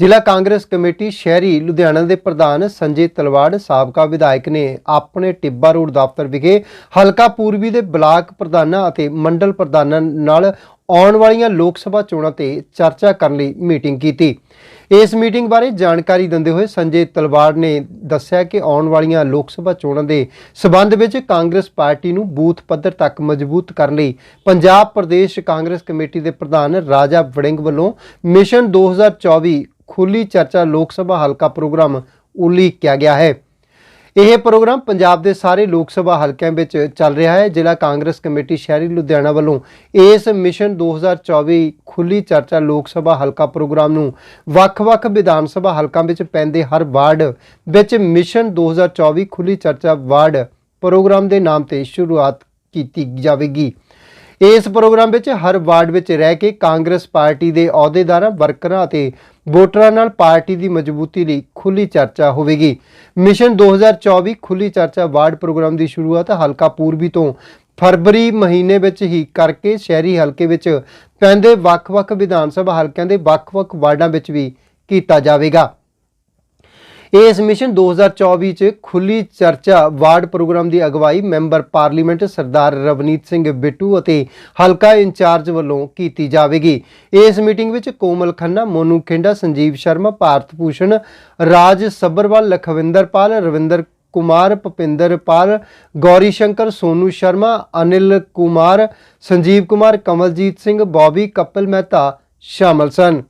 ਜ਼ਿਲ੍ਹਾ ਕਾਂਗਰਸ ਕਮੇਟੀ ਸ਼ਹਿਰੀ ਲੁਧਿਆਣਾ ਦੇ ਪ੍ਰਧਾਨ ਸੰਜੇ ਤਲਵਾੜ, ਸਾਬਕਾ ਵਿਧਾਇਕ ਨੇ ਆਪਣੇ ਟਿੱਬਾ ਰੋਡ ਦਫ਼ਤਰ ਵਿਖੇ ਹਲਕਾ ਪੂਰਬੀ ਦੇ ਬਲਾਕ ਪ੍ਰਧਾਨਾਂ ਅਤੇ ਮੰਡਲ ਪ੍ਰਧਾਨਾਂ ਨਾਲ ਆਉਣ ਵਾਲੀਆਂ ਲੋਕ ਸਭਾ ਚੋਣਾਂ ਤੇ ਚਰਚਾ ਕਰਨ ਲਈ ਮੀਟਿੰਗ ਕੀਤੀ। ਇਸ ਮੀਟਿੰਗ ਬਾਰੇ ਜਾਣਕਾਰੀ ਦਿੰਦੇ ਹੋਏ ਸੰਜੇ ਤਲਵਾੜ ਨੇ ਦੱਸਿਆ ਕਿ ਆਉਣ ਵਾਲੀਆਂ ਲੋਕ ਸਭਾ ਚੋਣਾਂ ਦੇ ਸਬੰਧ ਵਿੱਚ ਕਾਂਗਰਸ ਪਾਰਟੀ ਨੂੰ ਬੂਥ ਪੱਧਰ ਤੱਕ ਮਜ਼ਬੂਤ ਕਰਨ ਲਈ ਪੰਜਾਬ ਪ੍ਰਦੇਸ਼ ਕਾਂਗਰਸ ਕਮੇਟੀ ਦੇ ਪ੍ਰਧਾਨ ਰਾਜਾ ਵੜਿੰਗ ਵੱਲੋਂ ਮਿਸ਼ਨ 2024 ਖੁੱਲੀ ਚਰਚਾ ਲੋਕ ਸਭਾ ਹਲਕਾ ਪ੍ਰੋਗਰਾਮ ਉਲੀਕਿਆ ਗਿਆ ਹੈ। ਇਹ ਪ੍ਰੋਗਰਾਮ ਪੰਜਾਬ ਦੇ ਸਾਰੇ ਲੋਕ ਸਭਾ ਹਲਕਿਆਂ ਵਿੱਚ ਚੱਲ ਰਿਹਾ ਹੈ। ਜ਼ਿਲ੍ਹਾ ਕਾਂਗਰਸ ਕਮੇਟੀ ਸ਼ਹਿਰੀ ਲੁਧਿਆਣਾ ਵੱਲੋਂ ਇਸ ਮਿਸ਼ਨ 2024 ਖੁੱਲੀ ਚਰਚਾ ਲੋਕ ਸਭਾ ਹਲਕਾ ਪ੍ਰੋਗਰਾਮ ਨੂੰ ਵੱਖ-ਵੱਖ ਵਿਧਾਨ ਸਭਾ ਹਲਕਾਂ ਵਿੱਚ ਪੈਂਦੇ ਹਰ ਵਾਰਡ ਵਿੱਚ ਮਿਸ਼ਨ 2024 ਖੁੱਲੀ ਚਰਚਾ ਵਾਰਡ ਪ੍ਰੋਗਰਾਮ ਦੇ ਨਾਮ ਤੇ ਸ਼ੁਰੂਆਤ ਕੀਤੀ ਜਾਵੇਗੀ। ਇਸ ਪ੍ਰੋਗਰਾਮ ਵਿੱਚ ਹਰ ਵਾਰਡ ਵਿੱਚ ਰਹਿ ਕੇ ਕਾਂਗਰਸ ਪਾਰਟੀ ਦੇ ਅਹੁਦੇਦਾਰਾਂ, ਵਰਕਰਾਂ ਅਤੇ ਵੋਟਰਾਂ ਨਾਲ ਪਾਰਟੀ ਦੀ ਮਜ਼ਬੂਤੀ ਲਈ ਖੁੱਲੀ ਚਰਚਾ ਹੋਵੇਗੀ। ਮਿਸ਼ਨ 2024 ਖੁੱਲੀ ਚਰਚਾ ਵਾਰਡ ਪ੍ਰੋਗਰਾਮ ਦੀ ਸ਼ੁਰੂਆਤ ਹਲਕਾ ਪੂਰਬੀ ਤੋਂ ਫਰਵਰੀ ਮਹੀਨੇ ਵਿੱਚ ਹੀ ਕਰਕੇ ਸ਼ਹਿਰੀ ਹਲਕੇ ਵਿੱਚ ਪੈਂਦੇ ਵੱਖ-ਵੱਖ ਵਿਧਾਨ ਸਭਾ ਹਲਕਿਆਂ ਦੇ ਵੱਖ-ਵੱਖ ਵਾਰਡਾਂ ਵਿੱਚ ਵੀ ਕੀਤਾ ਜਾਵੇਗਾ। ਇਸ ਮਿਸ਼ਨ 2024 ਚ ਖੁੱਲੀ ਚਰਚਾ ਵਾਰਡ ਪ੍ਰੋਗਰਾਮ ਦੀ ਅਗਵਾਈ ਮੈਂਬਰ ਪਾਰਲੀਮੈਂਟ ਸਰਦਾਰ ਰਵਨੀਤ ਸਿੰਘ ਬਿੱਟੂ ਅਤੇ ਹਲਕਾ ਇੰਚਾਰਜ ਵੱਲੋਂ ਕੀਤੀ ਜਾਵੇਗੀ। ਇਸ ਮੀਟਿੰਗ ਵਿੱਚ ਕੋਮਲ ਖੰਨਾ, ਮੋਨੂ ਖਿੰਡਾ, ਸੰਜੀਵ ਸ਼ਰਮਾ, ਭਾਰਤ ਭੂਸ਼ਣ, ਰਾਜ ਸੱਬਰਵਾਲ ਲਖਵਿੰਦਰ ਪਾਲ, ਰਵਿੰਦਰ ਕੁਮਾਰ, ਭਪਿੰਦਰ ਪਾਲ, ਗੌਰੀ ਸ਼ੰਕਰ, ਸੋਨੂ ਸ਼ਰਮਾ, ਅਨਿਲ ਕੁਮਾਰ, ਸੰਜੀਵ ਕੁਮਾਰ, ਕਮਲਜੀਤ ਸਿੰਘ, ਬੌਬੀ ਕਪਿਲ ਮਹਿਤਾ ਸ਼ਾਮਲ ਸਨ।